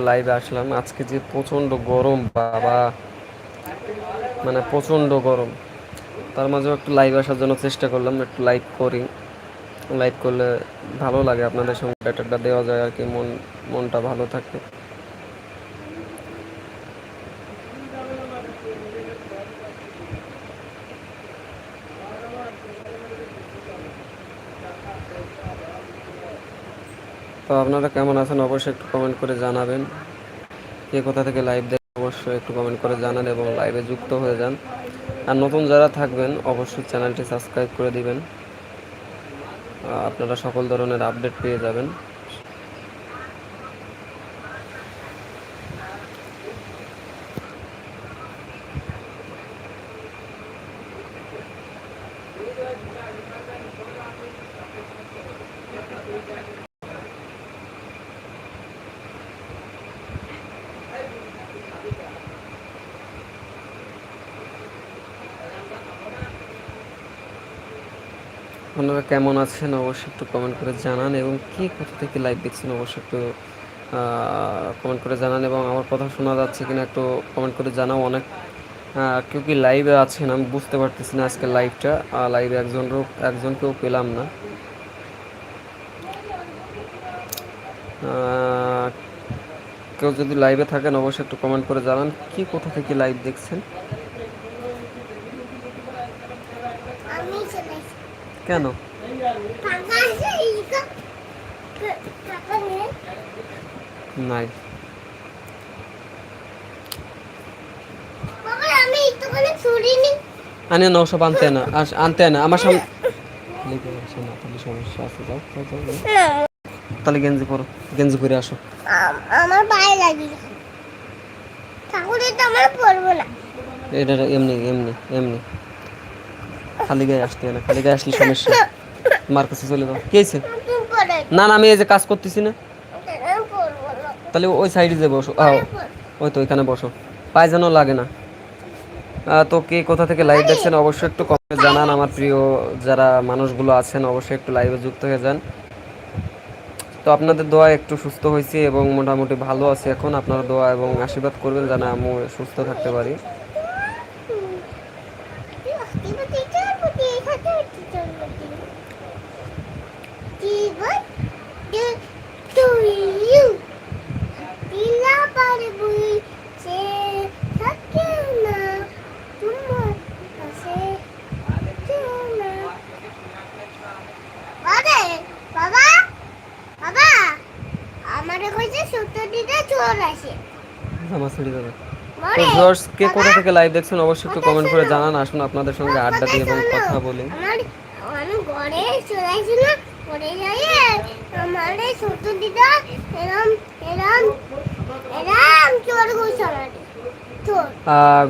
লাইভে আসলাম। আজকে যে প্রচণ্ড গরম, বাবা। মানে প্রচণ্ড গরম। তার মাঝেও একটু লাইভ আসার জন্য চেষ্টা করলাম, একটু লাইভ করি। লাইভ করলে ভালো লাগে, আপনাদের সঙ্গে ব্যাটারটা দেওয়া যায় আর কি, মন মনটা ভালো থাকে। তো আপনারা কেমন আছেন অবশ্যই একটু কমেন্ট করে জানাবেন। কে কোথা থেকে লাইভ দেখেন অবশ্যই একটু কমেন্ট করে জানান এবং লাইভে যুক্ত হয়ে যান। আর নতুন যারা থাকবেন, অবশ্যই চ্যানেলটি সাবস্ক্রাইব করে দিবেন। আপনারা সকল ধরনের আপডেট পেয়ে যাবেন। আপনারা কেমন আছেন অবশ্যই একটু কমেন্ট করে জানান এবং কি কোথা থেকে লাইভ দেখছেন অবশ্যই একটু কমেন্ট করে জানান এবং আমার কথা শোনা যাচ্ছে কিনা একটু কমেন্ট করে জানাও অনেক। কেউ কি লাইভে আছেন? আমি বুঝতে পারতেছি না আজকে লাইভটা লাইভে একজন একজনকেও পেলাম না। কেউ যদি লাইভে থাকেন অবশ্যই একটু কমেন্ট করে জানান। কি কোথা থেকে লাইভ দেখছেন? কেন? নাই। আনে না ওসব আনতে না আনতে না আমার সামনে সমস্যা আছে যাও তাহলে গেঞ্জি পরো গেঞ্জি পরে আসো। আমার পায়ে লাগি ঠাকুরে তো আমার পরবো না। এটা এমনি এমনি এমনি। খালি গায়ে আসতে না খালি গায়ে আসলে সমস্যা। মার কাছে চলে যাও। কি না না, আমি এই যে কাজ করতেছি না। তাহলে ওই সাইডে যে বসো। ওই তো ওইখানে বসো। পায়ে যেন লাগে না। তো কে কোথা থেকে লাইভ দেখছেন অবশ্যই একটু কমেন্টে জানান। আমার প্রিয় যারা মানুষগুলো আছেন, অবশ্যই একটু লাইভে যুক্ত হয়ে যান। তো আপনাদের দোয়া একটু সুস্থ হয়েছি এবং মোটামুটি ভালো আছি এখন। আপনারা দোয়া এবং আশীর্বাদ করবেন যেন আমি সুস্থ থাকতে পারি এবার টিচার প্রতি এখানে টিচার প্রতি জীবন টু ইউ দিলা পারব সে থাকে না তোমার কাছে কেউ না আরে বাবা বাবা আমারে কইছে সত্তর দিতে চোর আসে। জামা ছেড়ে যাবে তো ভিউয়ার্স কে কোথা থেকে লাইভ দেখছেন অবশ্যই একটু কমেন্ট করে জানান আসুন আপনাদের সঙ্গে আড্ডা দিই এবং কথা বলি। আমার আমি ঘরে চলে আসি না ঘরে যাই আমার ছোট দিদা এরম এরম এরম চোর ঘুষ আমারে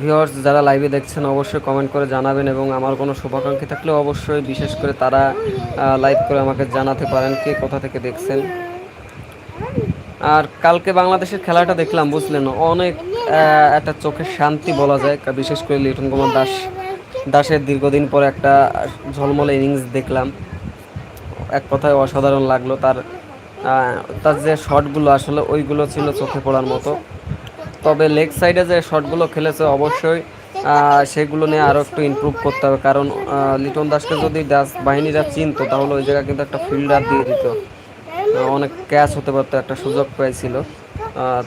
ভিউয়ার্স যারা লাইভে দেখছেন অবশ্যই কমেন্ট করে জানাবেন এবং আমার কোনো শুভাকাঙ্ক্ষী থাকলে অবশ্যই বিশেষ করে তারা লাইভ করে আমাকে জানাতে পারেন কে কোথা থেকে দেখছেন। আর কালকে বাংলাদেশের খেলাটা দেখলাম, বুঝলেন, অনেক একটা চোখের শান্তি বলা যায় বিশেষ করে লিটন কুমার দাস, দাসের দীর্ঘদিন পর একটা ঝলমলে ইনিংস দেখলাম। এক কথায় অসাধারণ লাগল তার তার যে শটগুলো, আসলে ওইগুলো ছিল চোখে পড়ার মতো। তবে লেগ সাইডে যে শটগুলো খেলেছে, অবশ্যই সেগুলো নিয়ে আরও একটু ইমপ্রুভ করতে হবে। কারণ লিটন দাসকে যদি দাস বাহিনীরা চিনতো, তাহলে ওই জায়গায় কিন্তু একটা ফিল্ডার দিয়ে দিত। অনেক ক্যাচ হতে পারতো একটা সুযোগ পেয়েছিল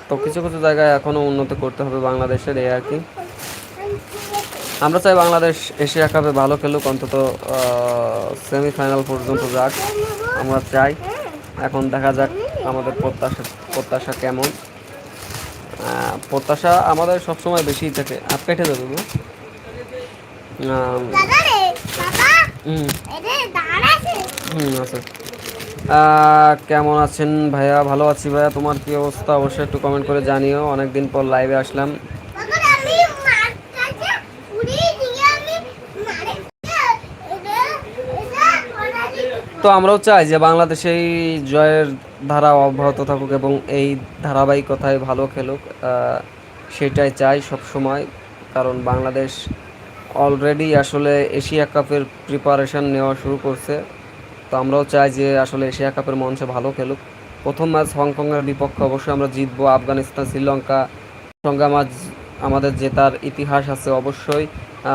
তো কিছু কিছু জায়গায় এখনও উন্নতি করতে হবে বাংলাদেশের এই আর কি। আমরা চাই বাংলাদেশ এশিয়া কাপে ভালো খেলুক অন্তত সেমিফাইনাল পর্যন্ত যাক। আমরা চাই। এখন দেখা যাক আমাদের প্রত্যাশা প্রত্যাশা কেমন। প্রত্যাশা আমাদের সবসময় বেশি থাকে। আর পেটে দেবো হুম। হুম আহ, কেমন আছেন ভাইয়া? ভালো আছি ভাইয়া। তোমার কি অবস্থা? অবশ্যই একটু কমেন্ট করে জানিও। অনেকদিন পর লাইভে আসলাম। তো আমরাও চাই যে বাংলাদেশে এই জয়ের ধারা অব্যাহত থাকুক এবং এই ধারাবাহিকতায় ভালো খেলুক সেটাই চাই সব সময় কারণ বাংলাদেশ অলরেডি আসলে এশিয়া কাপের প্রিপারেশন নেওয়া শুরু করছে। তো আমরাও চাই যে আসলে এশিয়া কাপের মঞ্চে ভালো খেলুক। প্রথম ম্যাচ হংকংয়ের বিপক্ষে অবশ্যই আমরা জিতবো। আফগানিস্তান, শ্রীলঙ্কা সঙ্গে আমার আমাদের জেতার ইতিহাস আছে অবশ্যই।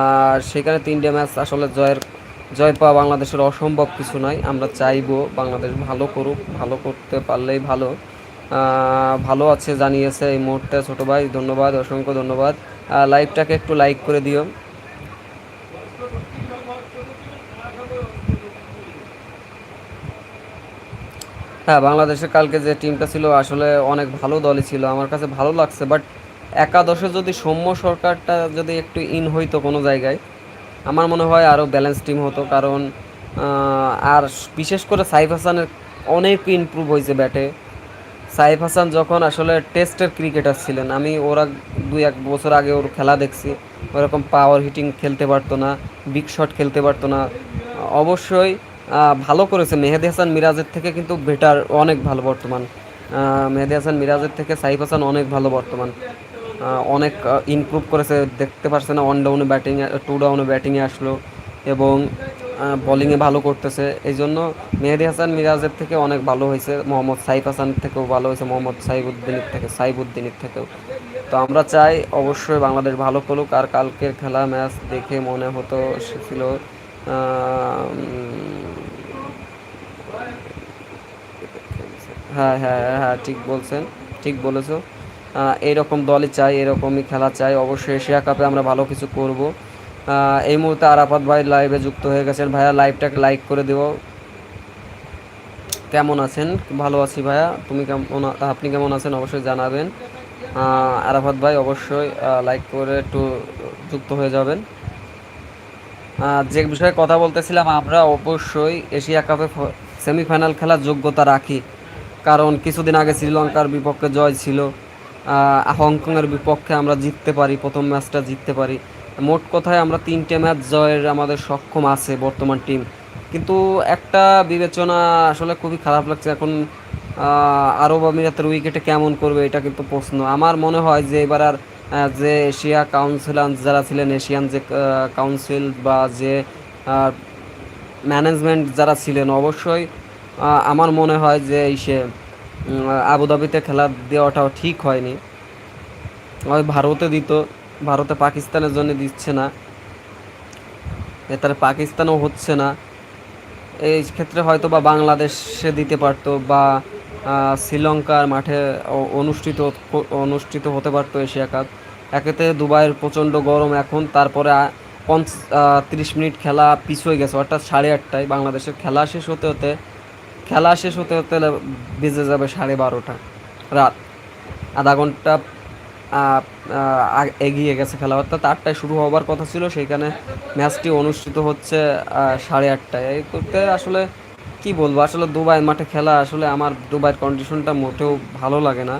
আর সেখানে তিনটে ম্যাচ আসলে জয়ের, জয় পাওয়া বাংলাদেশের অসম্ভব কিছু নয় আমরা চাইব বাংলাদেশ ভালো করুক, ভালো করতে পারলেই ভালো। ভালো আছে জানিয়েছে এই মুহূর্তে ছোটো ভাই। ধন্যবাদ, অসংখ্য ধন্যবাদ। লাইভটাকে একটু লাইক করে দিও। হ্যাঁ বাংলাদেশের কালকে যে টিমটা ছিল, আসলে অনেক ভালো দলই ছিল। আমার কাছে ভালো লাগছে বাট একাদশে যদি সৌম্য সরকারটা যদি একটু ইন হইতো কোনো জায়গায়, আমার মনে হয় আরও ব্যালেন্স টিম হতো। কারণ আর বিশেষ করে সাইফ হাসানের অনেক ইমপ্রুভ হয়েছে ব্যাটে সাইফ হাসান যখন আসলে টেস্টের ক্রিকেটার ছিলেন, আমি ওরা দুই এক বছর আগে ওর খেলা দেখছি। ওরকম পাওয়ার হিটিং খেলতে পারতো না বিগ শট খেলতে পারতো না। অবশ্যই ভালো করেছে। মেহেদি হাসান মিরাজের থেকে কিন্তু বেটার অনেক ভালো বর্তমান। মেহেদি হাসান মিরাজের থেকে সাইফ হাসান অনেক ভালো বর্তমান। অনেক ইমপ্রুভ করেছে। দেখতে পারছে না ওয়ান ডাউনে ব্যাটিং টু ডাউনে ব্যাটিংয়ে আসলো এবং বোলিংয়ে ভালো করতেছে। এই জন্য মেহেদি হাসান মিরাজের থেকে অনেক ভালো হয়েছে। মোহাম্মদ সাইফ হাসান থেকেও ভালো হয়েছে, মোহাম্মদ সাইবুদ্দিনের থেকে সাইবুদ্দিনের থেকেও। তো আমরা চাই অবশ্যই বাংলাদেশ ভালো করুক আর কালকের খেলা ম্যাচ দেখে মনে হতো ছিল হ্যাঁ হ্যাঁ হ্যাঁ ঠিক বলছেন ঠিক বলেছ। আহ, এইরকম দলই চাই এরকমই খেলা চাই। অবশ্যই এশিয়া কাপে আমরা ভালো কিছু করব। এই মুহূর্তে আরাফাত ভাই লাইভে যুক্ত হয়ে গেছেন। ভাইয়া লাইভটাকে লাইক করে দেবো কেমন আছেন? ভালো আছি ভাইয়া। তুমি কেমন আপনি কেমন আছেন? অবশ্যই জানাবেন। আরাফাত ভাই অবশ্যই লাইক করে একটু যুক্ত হয়ে যাবেন। যে বিষয়ে কথা বলতেছিলাম আমরা অবশ্যই এশিয়া কাপে সেমিফাইনাল খেলার যোগ্যতা রাখি। কারণ কিছুদিন আগে শ্রীলঙ্কার বিপক্ষে জয় ছিল। হংকংয়ের বিপক্ষে আমরা জিততে পারি, প্রথম ম্যাচটা জিততে পারি। মোট কথায় আমরা তিনটে ম্যাচ জয়ের আমাদের সক্ষম আছে বর্তমান টিম। কিন্তু একটা বিবেচনা আসলে খুবই খারাপ লাগছে। এখন আরব আমিরাতের উইকেটে কেমন করবে এটা কিন্তু প্রশ্ন। আমার মনে হয় যে এবার আর যে এশিয়া কাউন্সিলার যারা ছিলেন, এশিয়ান যে কাউন্সিল বা যে ম্যানেজমেন্ট যারা ছিলেন, অবশ্যই আমার মনে হয় যে এই সে আবুধাবিতে খেলা দেওয়াটাও ঠিক হয়নি। ওই ভারতে দিত, ভারতে পাকিস্তানের জন্য দিচ্ছে না। এটার পাকিস্তানও হচ্ছে না। এই ক্ষেত্রে হয়তো বা বাংলাদেশে দিতে পারতো বা শ্রীলঙ্কার মাঠে অনুষ্ঠিত অনুষ্ঠিত হতে পারতো এশিয়া কাপ। একেতে দুবাইয়ের প্রচণ্ড গরম, এখন তারপরে পঞ্চ তিরিশ মিনিট খেলা পিছুয়ে গেছে, অর্থাৎ সাড়ে আটটায় বাংলাদেশের খেলা শেষ হতে হতে খেলা শেষ হতে হতে বেজে যাবে সাড়ে বারোটা, রাত। আধা ঘণ্টা এগিয়ে গেছে খেলা। অর্থাৎ আটটায় শুরু হওয়ার কথা ছিল সেখানে ম্যাচটি অনুষ্ঠিত হচ্ছে সাড়ে আটটায়। এই করতে আসলে কি বলব? আসলে দুবাই মাঠে খেলা আসলে আমার দুবাইয়ের কন্ডিশনটা মোটেও ভালো লাগে না।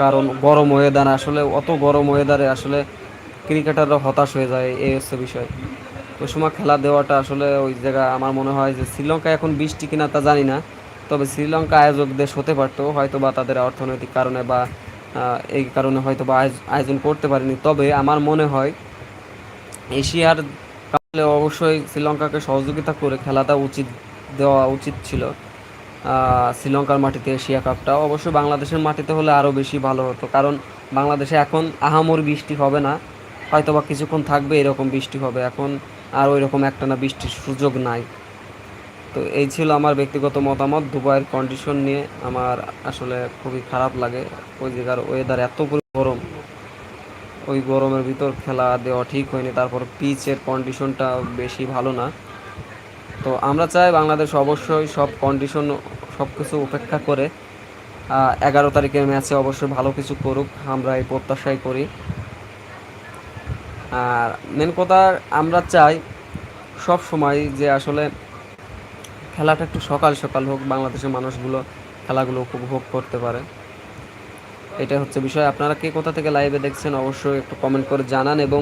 কারণ গরম ওয়েদার আসলে, অত গরম ওয়েদারে আসলে ক্রিকেটাররা হতাশ হয়ে যায় এই হচ্ছে বিষয়। ওই সময় খেলা দেওয়াটা আসলে ওই জায়গা আমার মনে হয় যে শ্রীলঙ্কা এখন বৃষ্টি কিনা তা জানি না। তবে শ্রীলঙ্কা আয়োজক দেশ হতে পারতো হয়তো বা তাদের অর্থনৈতিক কারণে বা এই কারণে হয়তো বা আয়োজন করতে পারেনি। তবে আমার মনে হয় এশিয়ার কাপে অবশ্যই শ্রীলঙ্কাকে সহযোগিতা করে খেলাটা উচিত, দেওয়া উচিত ছিল। শ্রীলঙ্কার মাটিতে এশিয়া কাপটা। অবশ্যই বাংলাদেশের মাটিতে হলে আরও বেশি ভালো হতো। কারণ বাংলাদেশে এখন আহামর বৃষ্টি হবে না। হয়তো বা কিছুক্ষণ থাকবে এরকম বৃষ্টি হবে। এখন আর ওই রকম একটা না বৃষ্টির সুযোগ নাই। তো এই ছিল আমার ব্যক্তিগত মতামত। দুবাইয়ের কন্ডিশন নিয়ে আমার আসলে খুবই খারাপ লাগে। ওই জায়গার ওয়েদার এত গরম। ওই গরমের ভিতর খেলা দেওয়া ঠিক হয়নি। তারপর পিচের কন্ডিশনটা বেশি ভালো না। তো আমরা চাই বাংলাদেশ অবশ্যই সব কন্ডিশন সব কিছু উপেক্ষা করে এগারো তারিখের ম্যাচে অবশ্যই ভালো কিছু করুক। আমরা এই প্রত্যাশাই করি। আর মেন কথা আমরা চাই সব সময় যে আসলে খেলাটা একটু সকাল সকাল হোক, বাংলাদেশের মানুষগুলো খেলাগুলো উপভোগ করতে পারে। এটা হচ্ছে বিষয়। আপনারা কে কোথা থেকে লাইভে দেখছেন অবশ্যই একটু কমেন্ট করে জানান এবং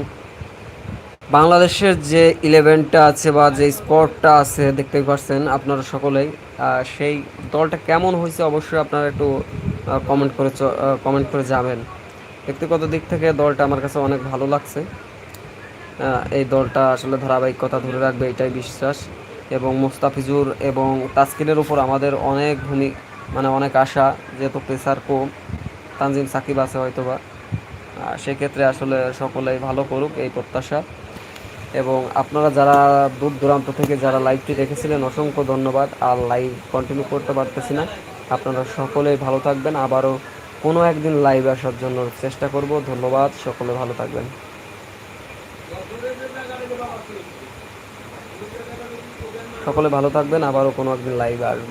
বাংলাদেশের যে ইলেভেনটা আছে বা যে স্কোরটা আছে দেখতেই পাচ্ছেন আপনারা সকলেই সেই দলটা কেমন হয়েছে অবশ্যই আপনারা একটু কমেন্ট করে কমেন্ট করে যাবেন ব্যক্তিগত দিক থেকে দলটা আমার কাছে অনেক ভালো লাগছে। এই দলটা আসলে ধারাবাহিকতা ধরে রাখবে, এটাই বিশ্বাস। এবং মুস্তাফিজুর এবং তাসকিনের উপর আমাদের অনেক ভূমি মানে অনেক আশা, যেহেতু প্রেসার কম। তানজিম সাকিব আছে হয়তো বা সেক্ষেত্রে আসলে সকলেই ভালো করুক এই প্রত্যাশা। এবং আপনারা যারা দূর দূরান্ত থেকে যারা লাইভটি দেখেছিলেন, অসংখ্য ধন্যবাদ। আর লাইভ কন্টিনিউ করতে পারতেছি না। আপনারা সকলেই ভালো থাকবেন। আবারও কোনো একদিন লাইভ আসার জন্য চেষ্টা করব। ধন্যবাদ। সকলে ভালো থাকবেন। সকলে ভালো থাকবেন আবারও কোনো একদিন লাইভে আসব।